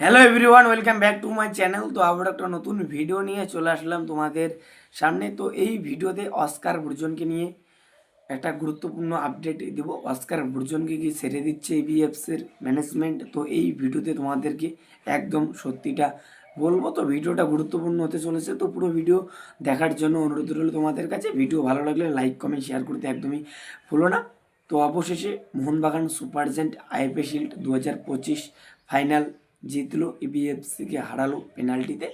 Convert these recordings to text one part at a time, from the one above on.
Hello everyone welcome back to my channel তো আবার একটা নতুন ভিডিও নিয়ে চলে আসলাম তোমাদের সামনে। তো এই ভিডিওতে অস্কার বুর্জনকে নিয়ে একটা গুরুত্বপূর্ণ আপডেট দেব। অস্কার বুর্জনকে কি সেরে দিচ্ছে এবিএফসির ম্যানেজমেন্ট তো এই ভিডিওতে তোমাদেরকে একদম সত্যিটা বলব। তো ভিডিওটা গুরুত্বপূর্ণ হতে চলেছে। তো পুরো ভিডিও দেখার জন্য অনুরোধ রইল তোমাদের কাছে। ভিডিও ভালো লাগলে লাইক কমেন্ট শেয়ার করতে একদমই ভুলো না। তো অবশেষে মোহনবাগান সুপারজেন্ট আইপি শিল্ড দু হাজার পঁচিশ ফাইনাল জিতলো ইবিএফসিকে হারালো পেনাল্টিতে।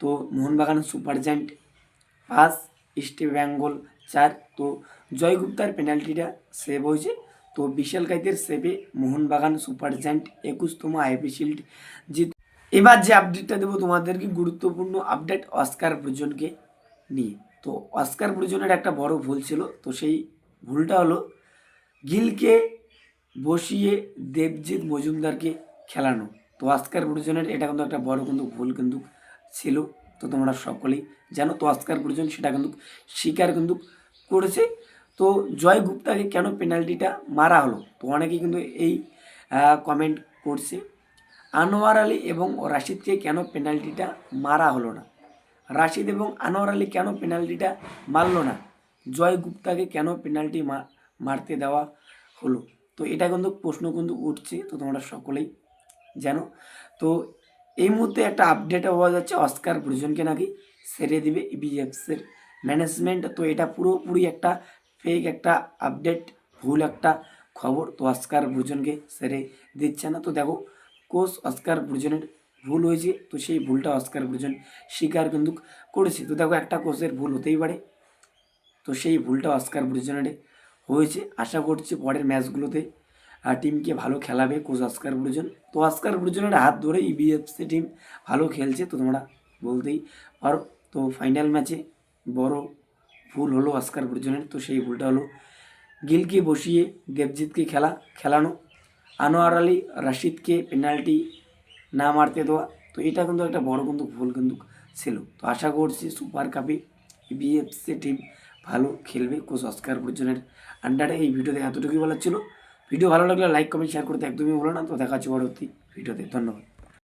তো মোহনবাগান সুপার জায়েন্ট পাঁচ, ইস্ট বেঙ্গল চার। তো জয় গুপ্তার পেনাল্টিটা সেভ হয়েছে। তো বিশাল কাইতের সেভে মোহনবাগান সুপার জায়েন্ট একুশতম আইপি শিল্ড জিত। এবার যে আপডেটটা দেবো তোমাদেরকে, গুরুত্বপূর্ণ আপডেট অস্কার ব্রুজনকে নিয়ে। তো অস্কার ব্রুজনের একটা বড় ভুল ছিল, তো সেই ভুলটা হলো গিলকে বসিয়ে দেবজিৎ মজুমদারকে খেলানো। তো অস্কার গুরুজনের এটা কিন্তু একটা বড় কিন্তু ভুল কিন্তু ছিল, তো তোমরা সকলেই জানো। তো অস্কার ব্রুজন সেটা কিন্তু স্বীকার কিন্তু করেছে। তো জয় গুপ্তাকে কেন পেনাল্টিটা মারা হলো? তো অনেকেই কিন্তু এই কমেন্ট করছে। আনোয়ার আলী এবং রাশিদকে কেন পেনাল্টিটা মারা হলো না? রাশিদ এবং আনোয়ার আলী কেন পেনাল্টিটা মারলো না? জয় গুপ্তাকে কেন পেনাল্টি মারতে দেওয়া হলো? তো এটা কিন্তু প্রশ্ন কিন্তু উঠছে, তো তোমরা সকলেই জানো? তো এই মুহূর্তে একটা আপডেট হওয়া যাচ্ছে, অস্কার ব্রুজনকে নাকি সেরে দিবে ইবিএফসির ম্যানেজমেন্ট তো এটা পুরোপুরি একটা ফেক একটা আপডেট ভুল একটা খবর। তো অস্কার ব্রুজনকে সেরে দিচ্ছে না। তো দেখো কোচ অস্কার ব্রুজনের ভুল হয়েছে। তো সেই ভুলটা অস্কার ব্রুজন স্বীকার কিন্তু করেছে। তো দেখো, একটা কোচের ভুল হতেই পারে। তো সেই ভুলটা অস্কার ব্রুজনের হয়েছে। আশা করছি পরের ম্যাচগুলোতে টিমকে ভালো খেলাবে কোচ অস্কার ব্রুজন। তো অস্কার ব্রুজনের হাত ধরে ইবিএফসি টিম ভালো খেলছে তো তোমরা বলতেই পারো। তো ফাইনাল ম্যাচে বড় ভুল হলো অস্কার ব্রুজনের। তো সেই ভুলটা হলো গিলকে বসিয়ে দেবজিৎকে খেলা, খেলানো। আনোয়ার আলী রাশিদকে পেনাল্টি না মারতে দেওয়া। তো এটা কিন্তু একটা বড় কিন্তু ভুল কিন্তু ছিল। তো আশা করছি সুপার কাপে বিএফসি টিম ভালো খেলবে কোচ অস্কার ব্রুজনের আন্ডারে। এই ভিডিওতে এতটুকুই বলার ছিল। ভিডিও ভালো লাগলে লাইক কমেন্ট শেয়ার করতে একদমই বলো না। তো দেখা হচ্ছে পরবর্তী ভিডিওতে। ধন্যবাদ।